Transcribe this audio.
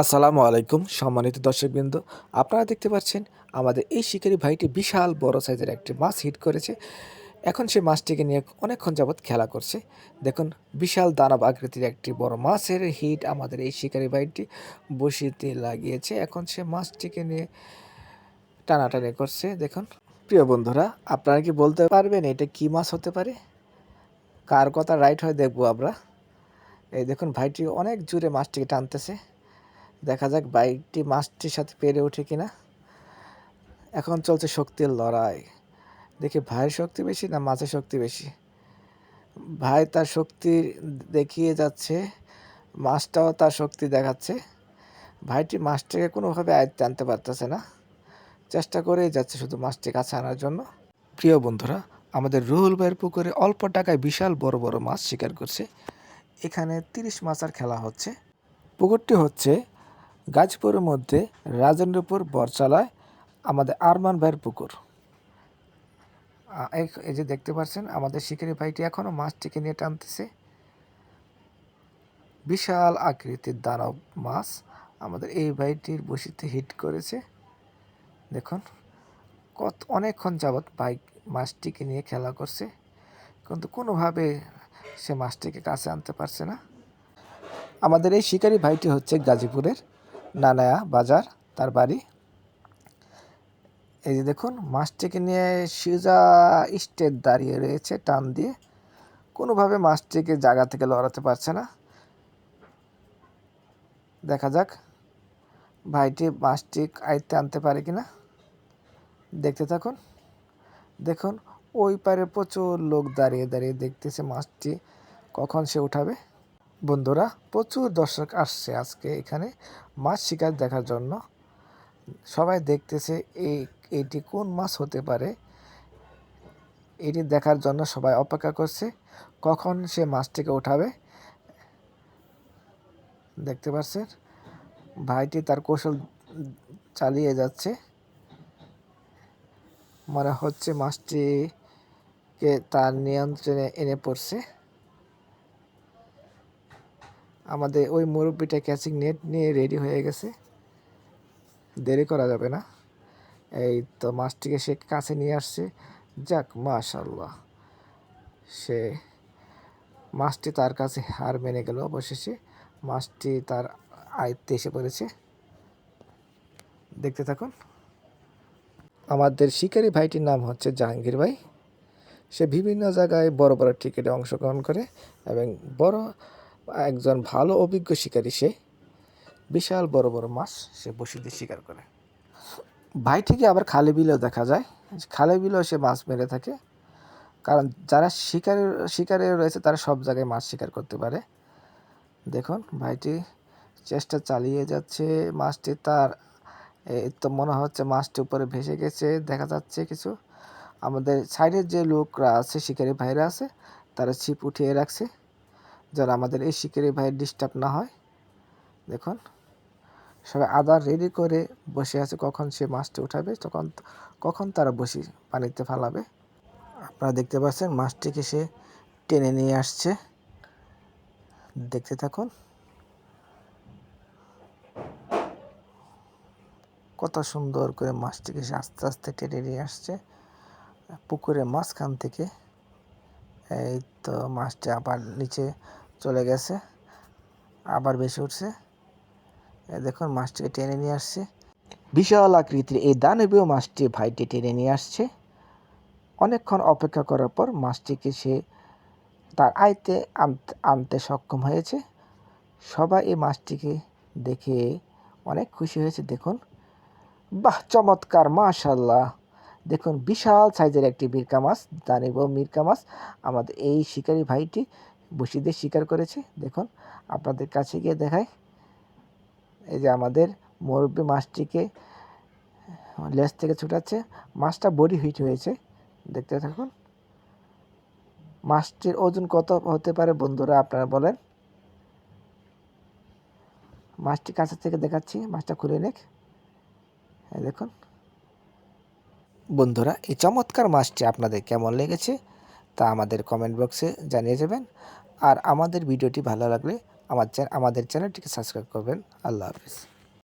আসসালামু আলাইকুম সম্মানিত দর্শকবৃন্দ। আপনারা দেখতে পাচ্ছেন, আমাদের এই শিকারি ভাইটি বিশাল বড় সাইজের একটি মাছ হিট করেছে। এখন সে মাছটিকে নিয়ে অনেকক্ষণ যাবৎ খেলা করছে। দেখুন, বিশাল দানব আকৃতির একটি বড় মাছের হিট আমাদের এই শিকারি ভাইটি বসিতে লাগিয়েছে। এখন সে মাছটিকে নিয়ে টানাটানি করছে। দেখুন, প্রিয় বন্ধুরা, আপনারা কি বলতে পারবেন এটা কি মাছ হতে পারে? কার কথা রাইট হয় দেখব আমরা। এই দেখুন, ভাইটি অনেক জোরে মাছটিকে টানতেছে। দেখা যাক বাইকটি মাছটির সাথে পেরে ওঠে কিনা। এখন চলছে শক্তির লড়াই। দেখি ভাইয়ের শক্তি বেশি না মাছের শক্তি বেশি? ভাই তার শক্তি দেখিয়ে যাচ্ছে, মাছটাও তার শক্তি দেখাচ্ছে। ভাইটি মাছটিকে কোনোভাবে আয়ত্তে আনতে পারতেছে না। চেষ্টা করেই যাচ্ছে শুধু মাছটি কাছে আনার জন্য। প্রিয় বন্ধুরা, আমাদের রুহুল ভাইয়ের পুকুরে অল্প টাকায় বিশাল বড় বড় মাছ শিকার করছে। এখানে তিরিশ মাছার খেলা হচ্ছে। পুকুরটি হচ্ছে গাজপুরের মধ্যে রাজেন্দ্রপুর বরচালায় আমাদের আরমান ভাইয়ের পুকুর। এই যে দেখতে পাচ্ছেন, আমাদের শিকারি ভাইটি এখনও মাছটিকে নিয়ে টানতেছে। বিশাল আকৃতির দানব মাছ আমাদের এই ভাইটির বসিতে হিট করেছে। দেখুন, কত, অনেকক্ষণ যাবৎ বাইক মাছটিকে নিয়ে খেলা করছে, কিন্তু কোনোভাবে সে মাছটিকে কাছে আনতে পারছে না। আমাদের এই শিকারি ভাইটি হচ্ছে গাজীপুরের নানায়া বাজার, তার বাড়ি। এই যে দেখুন, মাছটিকে নিয়ে সিজা স্টেট দাঁড়িয়ে রয়েছে, টান দিয়ে। কোনোভাবে মাছটিকে জায়গা থেকে লড়াতে পারছে না। দেখা যাক, ভাইটি মাছটি আয়ত্তে আনতে পারে কিনা। দেখতে থাকুন। দেখুন, ওই পারে প্রচুর লোক দাঁড়িয়ে দাঁড়িয়ে দেখতেছে মাছটি, কখন সে উঠাবে। বন্ধুরা, প্রচুর দর্শক আসছে আজকে এখানে মাছ শিকার দেখার জন্য। সবাই দেখতেছে এই এটি কোন মাছ হতে পারে। এটি দেখার জন্য সবাই অপেক্ষা করছে কখন সে মাছটিকে উঠাবে। দেখতে পাচ্ছেন, ভাইটি তার কৌশল চালিয়ে যাচ্ছে। মনে হচ্ছে মাছটিকে তার নিয়ন্ত্রণে এনে পড়ছে। আমাদের ওই মুরব্বিটা ক্যাচিং নেট নিয়ে রেডি হয়ে গেছে। দেরি করা যাবে না। এই তো মাছটিকে সে কাছে নিয়ে আসছে। যাক মাশাল্লাহ সে মাছটি তার কাছে হার মেনে গেল অবশেষে। মাছটি তার আয়ত্তে এসে পড়েছে। দেখতে থাকুন। আমাদের শিকারী ভাইটির নাম হচ্ছে জাহাঙ্গীর ভাই। সে বিভিন্ন জায়গায় বড় বড় টিকিটে অংশগ্রহণ করে এবং বড় একজন ভালো অভিজ্ঞ শিকারী সে বিশাল বড় বড় মাছ সে বসিতে শিকার করে। ভাইটিকে আবার খালে বিলেও দেখা যায়। খালে বিলেও সে মাছ মেরে থাকে। কারণ যারা শিকারের শিকারে রয়েছে তারা সব জায়গায় মাছ শিকার করতে পারে। দেখুন, ভাইটি চেষ্টা চালিয়ে যাচ্ছে। মাছটি তার এই তো মনে হচ্ছে মাছটি উপরে ভেসে গেছে। দেখা যাচ্ছে কিছু। আমাদের সাইডের যে লোকরা আছে, শিকারি ভাইরা আছে, তারা ছিপ উঠিয়ে রাখছে। যেন আমাদের এই শিকারি ভাইয়ের ডিস্টার্ব না হয়, দেখুন, সবাই আদার রেডি করে বসে আছে কখন সে মাছটি উঠাবে, তখন, কখন তারা বসি পানিতে ফালাবে। আপনারা দেখতে পাচ্ছেন মাছটিকে সে টেনে নিয়ে আসছে। দেখতে থাকুন। কত সুন্দর করে মাছটিকে সে আস্তে আস্তে টেনে নিয়ে আসছে। পুকুরের মাঝখান থেকে এই তো মাছটি আবার নিচে চলে গেছে, আবার বেশি উঠছে। দেখুন, মাছটিকে টেনে নিয়ে আসছে। বিশাল আকৃতির এই দানবীয় মাছটি ভাইটি টেনে নিয়ে আসছে। অনেকক্ষণ অপেক্ষা করার পর মাছটিকে সে তার আয়তে আনতে সক্ষম হয়েছে। সবাই এই মাছটিকে দেখে অনেক খুশি হয়েছে। দেখুন, বাহ, চমৎকার, মাশাল্লাহ। দেখুন, বিশাল সাইজের একটি মিরকা মাছ, দানিব মিরকা মাছ। আমাদের এই শিকারি ভাইটি বসিদের শিকার করেছে। দেখুন, আপনাদের কাছে গিয়ে দেখায় এই যে আমাদের মুরব্বী মাছটিকে লেজ থেকে ছুটাচ্ছে। মাছটা বডি হিট হয়েছে। দেখতে থাকুন। মাছটির ওজন কত হতে পারে বন্ধুরা, আপনারা বলেন। মাছটি কাছে থেকে দেখাচ্ছি। মাছটা খুলে নেক। দেখুন। বন্ধুরা, এই চমৎকার মাছটি আপনাদের কেমন লেগেছে তা আমাদের কমেন্ট বক্সে জানিয়ে যাবেন আর আমাদের ভিডিওটি ভালো লাগলে আমার আমাদের চ্যানেলটিকে সাবস্ক্রাইব করবেন। আল্লাহ হাফিজ।